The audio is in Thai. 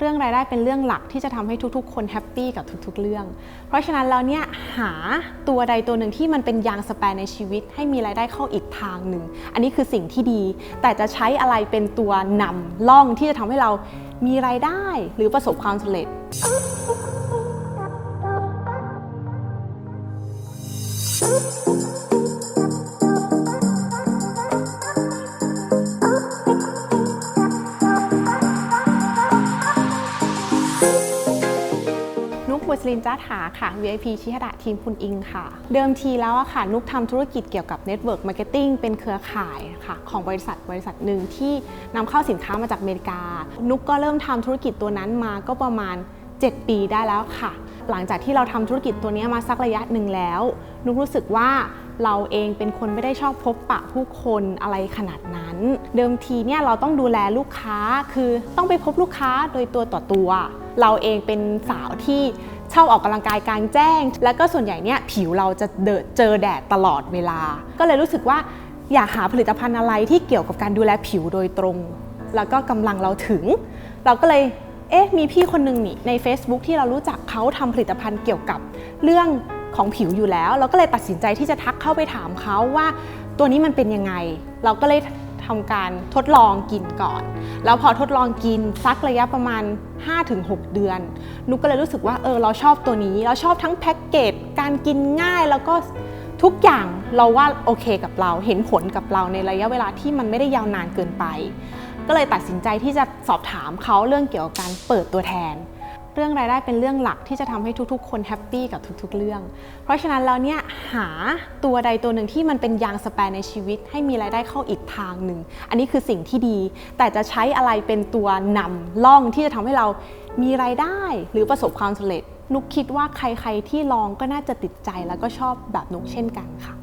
เรื่องรายได้เป็นเรื่องหลักที่จะทำให้ทุกๆ คนแฮปปี้กับทุกๆ เรื่อง เพราะฉะนั้นแล้วเนี่ยหาตัวใดตัวหนึ่งที่มันเป็นยางสแปรในชีวิต ให้มีรายได้เข้าอีกทางหนึ่ง อันนี้คือสิ่งที่ดี แต่จะใช้อะไรเป็นตัวนำล่องที่จะทำให้เรามีรายได้หรือประสบความสำเร็จ ลินจ้าถาค่ะ VIP ชิฮดะทีมคุณอิงค่ะ เดิมทีแล้วอะค่ะ นุกทำธุรกิจเกี่ยวกับ Network Marketing เป็นเครือข่ายค่ะของบริษัทบริษัทหนึ่งที่นำเข้าสินค้ามาจากอเมริกา นุกก็เริ่มทำธุรกิจตัวนั้นมาก็ประมาณ 7 ปีได้แล้วค่ะ หลังจากที่เราทำธุรกิจตัวนี้มาสักระยะหนึ่งแล้ว นุกรู้สึกว่าเราเองเป็นคนไม่ได้ชอบพบปะผู้คนอะไรขนาดนั้น เดิมทีเนี่ยเราต้องดูแลลูกค้าคือต้องไปพบลูกค้าโดยตัวต่อตัว เราเองเป็นสาวที่ ชอบออกกำลังกายกลางแจ้ง แล้วก็ส่วนใหญ่เนี่ยผิวเราจะเจอแดดตลอดเวลา ก็เลยรู้สึกว่าอยากหาผลิตภัณฑ์อะไรที่เกี่ยวกับการดูแลผิวโดยตรง แล้วก็กำลังเราถึง เราก็เลยเอ๊ะมีพี่คนหนึ่งนี่ใน Facebook ที่เรารู้จักเขาทำผลิตภัณฑ์เกี่ยวกับเรื่องของผิวอยู่แล้ว เราก็เลยตัดสินใจที่จะทักเข้าไปถามเขาว่า ตัวนี้มันเป็นยังไง เราก็เลย ทำการทดลองกินก่อน แล้วพอทดลองกินสักระยะประมาณ 5-6 เดือน นุกก็เลยรู้สึกว่าเออเราชอบตัวนี้ เราชอบทั้งแพ็กเกจการกินง่ายแล้วก็ทุกอย่างเราว่าโอเคกับเราเห็นผลกับเราในระยะเวลาที่มันไม่ได้ยาวนานเกินไป ก็เลยตัดสินใจที่จะสอบถามเขาเรื่องเกี่ยวกับการเปิดตัวแทน เรื่องรายได้เป็นเรื่องหลักที่จะทำให้ทุกๆ คนแฮปปี้กับทุกๆ เรื่อง เพราะฉะนั้นแล้วเนี่ยหาตัวใดตัวหนึ่งที่มันเป็นยางสแปรในชีวิต ให้มีรายได้เข้าอีกทางหนึ่ง อันนี้คือสิ่งที่ดี แต่จะใช้อะไรเป็นตัวนำล่องที่จะทำให้เรามีรายได้หรือประสบความสำเร็จ นุกคิดว่าใครๆที่ลองก็น่าจะติดใจแล้วก็ชอบแบบนุกเช่นกันค่ะ